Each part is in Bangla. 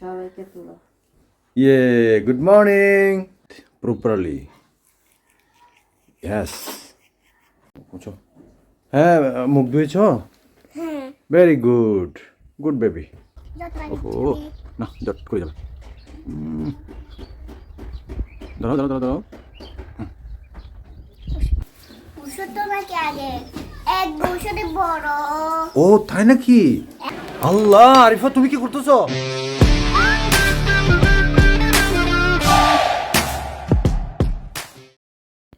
সবাইকে তুলো। Yeah, good morning. Properly. Yes. উঁচু। হ্যাঁ মুখ ধুয়েছ? হ্যাঁ। ভেরি গুড গুড বেবি ও না জট করে যাবে? ও তাই নাকি? আল্লাহ আরিফা তুমি কি করতেছ?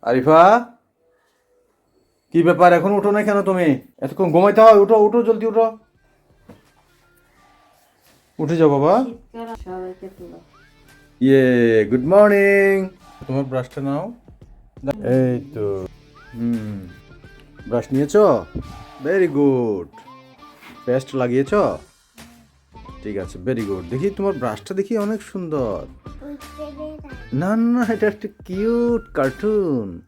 আরিফা? কি ব্যাপার, এখন উঠো না কেন তুমি? এতক্ষণ ঘুমাইতে হয়, উঠো উঠো, জলদি উঠো। উঠে যাও বাবা। ইয়ে গুড মর্নিং তোমার ব্রাশটা নাও। এই তো। হুম। ব্রাশ নিয়েছো? ভেরি গুড পেস্ট লাগিয়েছ? ঠিক আছে ভেরি গুড দেখি তোমার ব্রাশটা দেখি অনেক সুন্দর। না না। এটা একটা কিউট কার্টুন।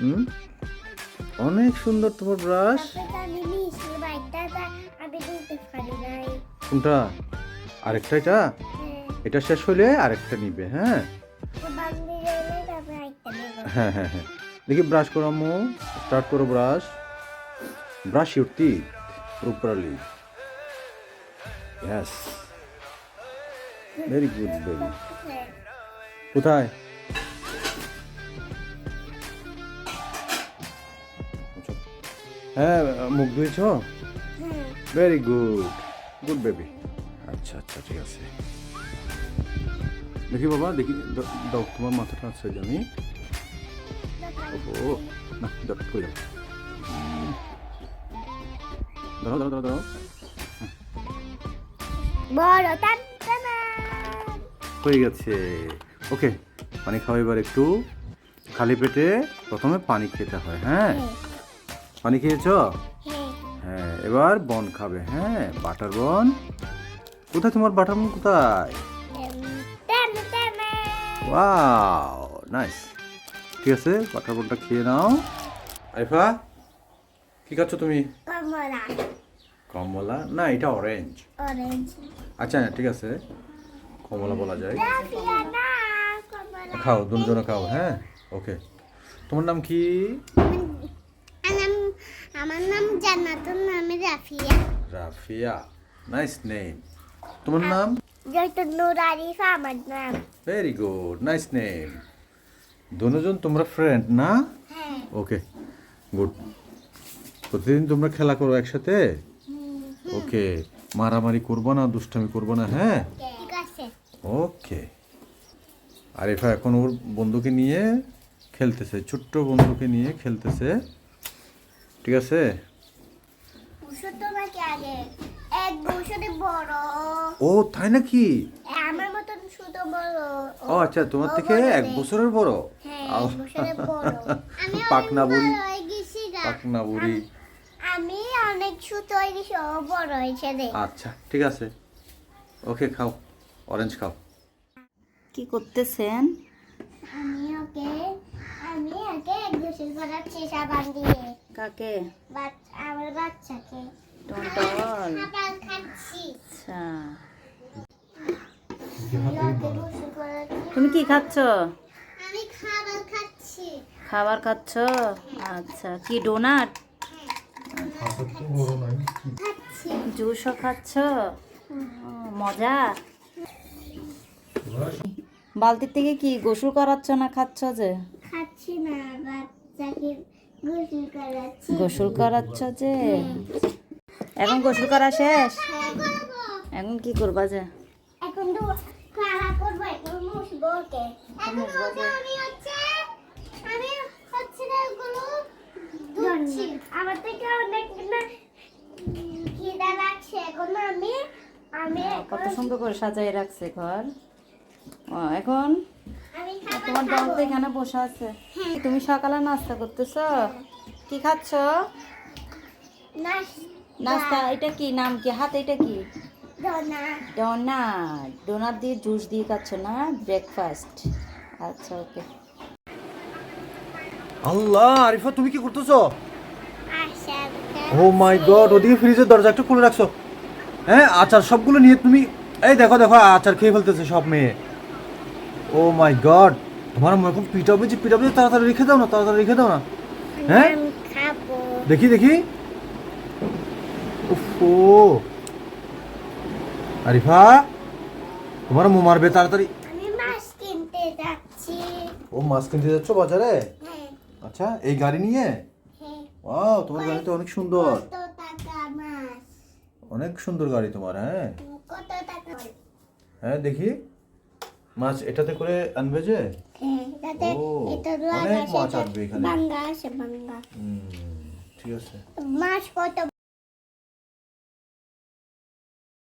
হুম? অনেক সুন্দর তোমার ব্রাশ। কোনটা? আরেকটা এটা? হ্যাঁ। এটা শেষ হলে আরেকটা নিবে হ্যাঁ? হ্যাঁ হ্যাঁ হ্যাঁ। দেখি ব্রাশ করো আম্মু। স্টার্ট করো brush. Brush your teeth properly yes very good baby হ্যাঁ। কোথায়। হ্যাঁ মুখ ধুয়েছ? ভেরি গুড গুড বেবি আচ্ছা আচ্ছা ঠিক আছে। দেখি বাবা দেখি দাও তোমার মাথাটা আছে জানি ও না জট করে যাবে দাঁড়াও দাঁড়াও দাঁড়াও বড় টান টানা। হয়ে গেছে। ওকে পানি খাও এবার একটু। খালি পেটে প্রথমে পানি খেতে হয় হ্যাঁ? পানি খেয়েছ? হ্যাঁ। হ্যাঁ এবার বন খাবে হ্যাঁ? Butter bun. কোথায় তোমার বাটার বন কোথায়? Wow nice. ঠিক আছে বাটার বনটা খেয়ে নাও। আইফা কি খাচ্ছ তুমি? কমলা। কমলা? না এটা অরেঞ্জ। অরেঞ্জ। আচ্ছা ঠিক আছে। কমলা বলা যায়। খাও দুজনে খাও হ্যাঁ? ওকে তোমার নাম কি? আমার নাম জান্নাতুল নামে রাফিয়া। রাফিয়া নাইস নেম তোমার নাম? যত নূর আরিফা আমার নাম। ভেরি গুড নাইস নেম দুজন তোমরা ফ্রেন্ড না? হ্যাঁ। ওকে গুড প্রতিদিন তোমরা খেলা করো একসাথে? ওকে মারামারি করব না দুষ্টামি করব না হ্যাঁ? ঠিক আছে। ওকে আরিফা এখন ওর বন্ধুকে নিয়ে খেলতেছে ছোট্ট বন্ধুকে নিয়ে খেলতেছে। ঠিক আছে? ও তাই নাকি? ও আচ্ছা তোমার থেকে এক বছরের বড়? হ্যাঁ। এক বছরের বড়। পাকনা বুড়ি। পাকনা বুড়ি আমি অনেক ছোট বড় হয়েছে আচ্ছা ঠিক আছে। ওকে খাও। অরেঞ্জ খাও। কি করতেছেন? আমি ওকে আমি ওকে গোসল করাচ্ছি সাবান দিয়ে কাকে? বাচ্চা আমার বাচ্চাকে। টন্টল খাচ্ছি। আচ্ছা। তুমি কি খাচ্ছ? আমি খাবার খাচ্ছি। খাবার খাচ্ছ? আচ্ছা কি ডোনাট? জুসও খাচ্ছ? মজা? বালতির থেকে কি গোসল করাচ্ছ না খাচ্ছ যে? খাচ্ছি না বাচ্চাকে গোসল করাচ্ছি। গোসল করাচ্ছ যে? এখন গোসল করা শেষ? হ্যাঁ এখন কি করবা যে? এখন তো খাওয়া করব এখন মুছবো ওকে এখন আমি হচ্ছে আমি হচ্ছে না ওগুলো ধুচ্ছি। আমার থেকে অনেক না খিদা লাগছে। এখন আমি আমি কত সুন্দর করে সাজাই রাখছে ঘর। এখন? তোমার দল তো এখানে বসে আছে। তুমি সকালে নাস্তা করতেছ? কি খাচ্ছ? নাস্তা নাস্তা এটা কি? নাম কি? হাত এটা কি? ডোনাট। দিয়ে জুস দিয়ে খাচ্ছ না? ব্রেকফাস্ট। আচ্ছা ওকে। আল্লাহ আরিফা তুমি কি করতেছো? ও মাই গড ওদিকে ফ্রিজের দরজা একটু খুলে রাখছো। হ্যাঁ আচার সবগুলো নিয়ে তুমি এই দেখো দেখো আচার খেয়ে ফেলতেছে সব মেয়ে। ও মাই গড তোমার মনে খুব পিটাবে যে পিটাবে তাড়াতাড়ি রেখে দাও না তাড়াতাড়ি রেখে দাও না। হ্যাঁ? দেখি দেখি। ও। আরিফা তোমার মো মারবে তাড়াতাড়ি। আমি মাছ কিনতে যাচ্ছি। ও মাছ কিনতে যাচ্ছ বাজারে? হ্যাঁ। আচ্ছা এই গাড়ি নিয়ে? হ্যাঁ। ওয়াও তোমার গাড়ি তো অনেক সুন্দর। অনেক সুন্দর গাড়ি তোমার হ্যাঁ? কত টাকা? হ্যাঁ দেখি। মাছ এটাতে করে আনবে যে? হ্যাঁ ও, অনেক মাছ আসবে এখানে। ঠিক আছে। মাছ কত